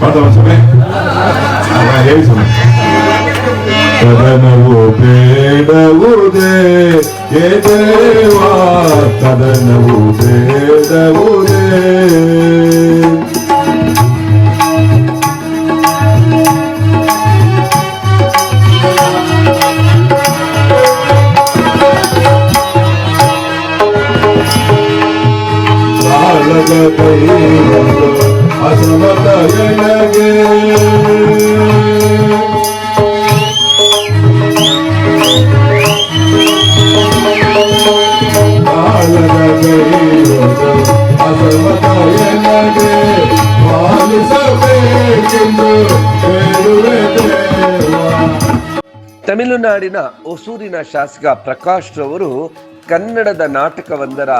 ಪಾಠವ ಸ್ವಾಮಿ ಅಲ್ಲ, ಹೇಳಿ ಸ್ವಾಮಿ ಕದನವು ಬೇಡವುದೇ ಏ ದೇವಾ ಕದನವು ಬೇಡವುದೇ ಸಾಲದ ಕೈಗೊಂಡು ತಮಿಳುನಾಡಿನ ಹೊಸೂರಿನ ಶಾಸಕ ಪ್ರಕಾಶ್ ರವರು ಕನ್ನಡದ ನಾಟಕವೊಂದರ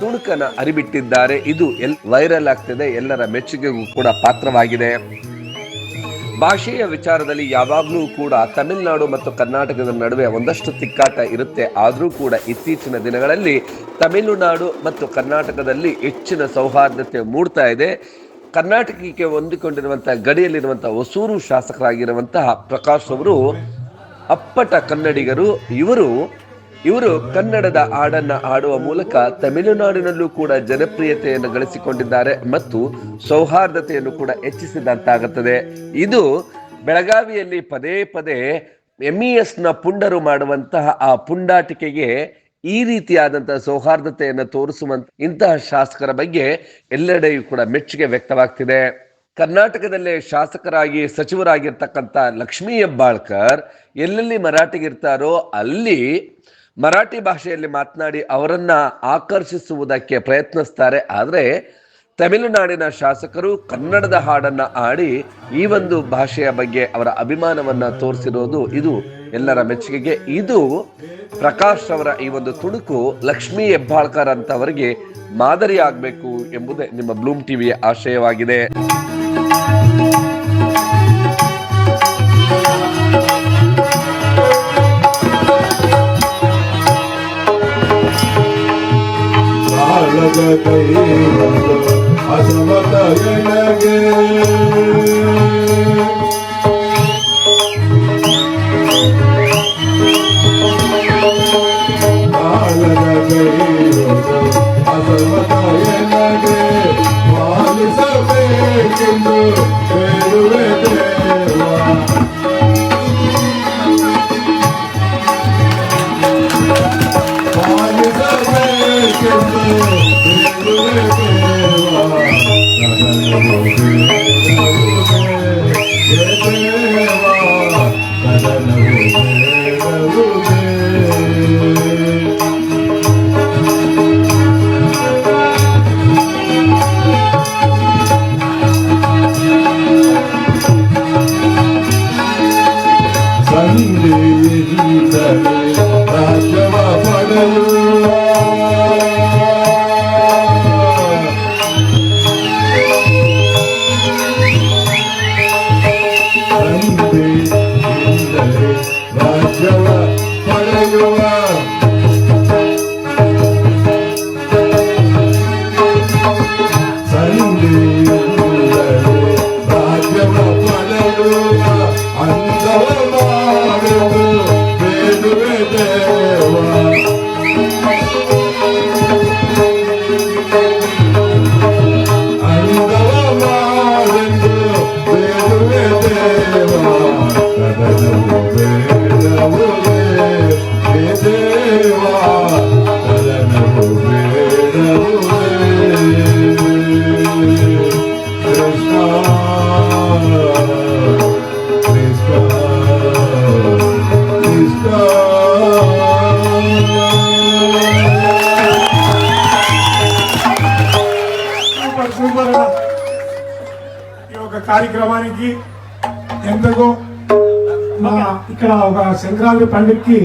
ತುಣುಕನ ಅರಿಬಿಟ್ಟಿದ್ದಾರೆ. ಇದು ಎಲ್ ವೈರಲ್ ಆಗ್ತಿದೆ. ಎಲ್ಲರ ಮೆಚ್ಚುಗೆಗೂ ಕೂಡ ಪಾತ್ರವಾಗಿದೆ. ಭಾಷೆಯ ವಿಚಾರದಲ್ಲಿ ಯಾವಾಗಲೂ ಕೂಡ ತಮಿಳುನಾಡು ಮತ್ತು ಕರ್ನಾಟಕದ ನಡುವೆ ಒಂದಷ್ಟು ತಿಕ್ಕಾಟ ಇರುತ್ತೆ. ಆದರೂ ಕೂಡ ಇತ್ತೀಚಿನ ದಿನಗಳಲ್ಲಿ ತಮಿಳುನಾಡು ಮತ್ತು ಕರ್ನಾಟಕದಲ್ಲಿ ಹೆಚ್ಚಿನ ಸೌಹಾರ್ದತೆ ಮೂಡ್ತಾ ಇದೆ. ಕರ್ನಾಟಕಕ್ಕೆ ಹೊಂದಿಕೊಂಡಿರುವಂತಹ ಗಡಿಯಲ್ಲಿರುವಂತಹ ಹೊಸೂರು ಶಾಸಕರಾಗಿರುವಂತಹ ಪ್ರಕಾಶ್ ಅವರು ಅಪ್ಪಟ ಕನ್ನಡಿಗರು, ಇವರು ಇವರು ಕನ್ನಡದ ಹಾಡನ್ನ ಹಾಡುವ ಮೂಲಕ ತಮಿಳುನಾಡಿನಲ್ಲೂ ಕೂಡ ಜನಪ್ರಿಯತೆಯನ್ನು ಗಳಿಸಿಕೊಂಡಿದ್ದಾರೆ ಮತ್ತು ಸೌಹಾರ್ದತೆಯನ್ನು ಕೂಡ ಹೆಚ್ಚಿಸಿದಂತಾಗುತ್ತದೆ. ಇದು ಬೆಳಗಾವಿಯಲ್ಲಿ ಪದೇ ಪದೇ ಎಂಇಎಸ್ನ ಪುಂಡರು ಮಾಡುವಂತಹ ಆ ಪುಂಡಾಟಿಕೆಗೆ ಈ ರೀತಿಯಾದಂತಹ ಸೌಹಾರ್ದತೆಯನ್ನು ತೋರಿಸುವಂತ ಇಂತಹ ಶಾಸಕರ ಬಗ್ಗೆ ಎಲ್ಲೆಡೆಯೂ ಕೂಡ ಮೆಚ್ಚುಗೆ ವ್ಯಕ್ತವಾಗ್ತಿದೆ. ಕರ್ನಾಟಕದಲ್ಲೇ ಶಾಸಕರಾಗಿ ಸಚಿವರಾಗಿರ್ತಕ್ಕಂಥ ಲಕ್ಷ್ಮೀ ಹೆಬ್ಬಾಳ್ಕರ್ ಎಲ್ಲೆಲ್ಲಿ ಮರಾಠಿಗಿರ್ತಾರೋ ಅಲ್ಲಿ ಮರಾಠಿ ಭಾಷೆಯಲ್ಲಿ ಮಾತನಾಡಿ ಅವರನ್ನ ಆಕರ್ಷಿಸುವುದಕ್ಕೆ ಪ್ರಯತ್ನಿಸ್ತಾರೆ. ಆದರೆ ತಮಿಳುನಾಡಿನ ಶಾಸಕರು ಕನ್ನಡದ ಹಾಡನ್ನ ಹಾಡಿ ಈ ಒಂದು ಭಾಷೆಯ ಬಗ್ಗೆ ಅವರ ಅಭಿಮಾನವನ್ನ ತೋರಿಸಿರೋದು ಇದು ಎಲ್ಲರ ಮೆಚ್ಚುಗೆಗೆ. ಇದು ಪ್ರಕಾಶ್ ಅವರ ಈ ಒಂದು ತುಣುಕು ಲಕ್ಷ್ಮೀ ಹೆಬ್ಬಾಳ್ಕರ್ ಅಂತವರಿಗೆ ಮಾದರಿಯಾಗಬೇಕು ಎಂಬುದೇ ನಿಮ್ಮ ಬ್ಲೂಮ್ ಟಿವಿಯ ಆಶಯವಾಗಿದೆ. தேவதை அசமத எனக்கு அசமத எனக்கு பாலு சபை ಸಂಧಿಯಿಂದಲೇ ರಾಜ್ಯವ ಪಡೆಯುವ ಸಂಧಿಯಿಂದಲೇ ರಾಜ್ಯವ ಪಡೆಯುವ ఒక కార్యక్రమానికి ఎంతగో ఇక్కడ ఒక సంక్రాంతి పండుగకి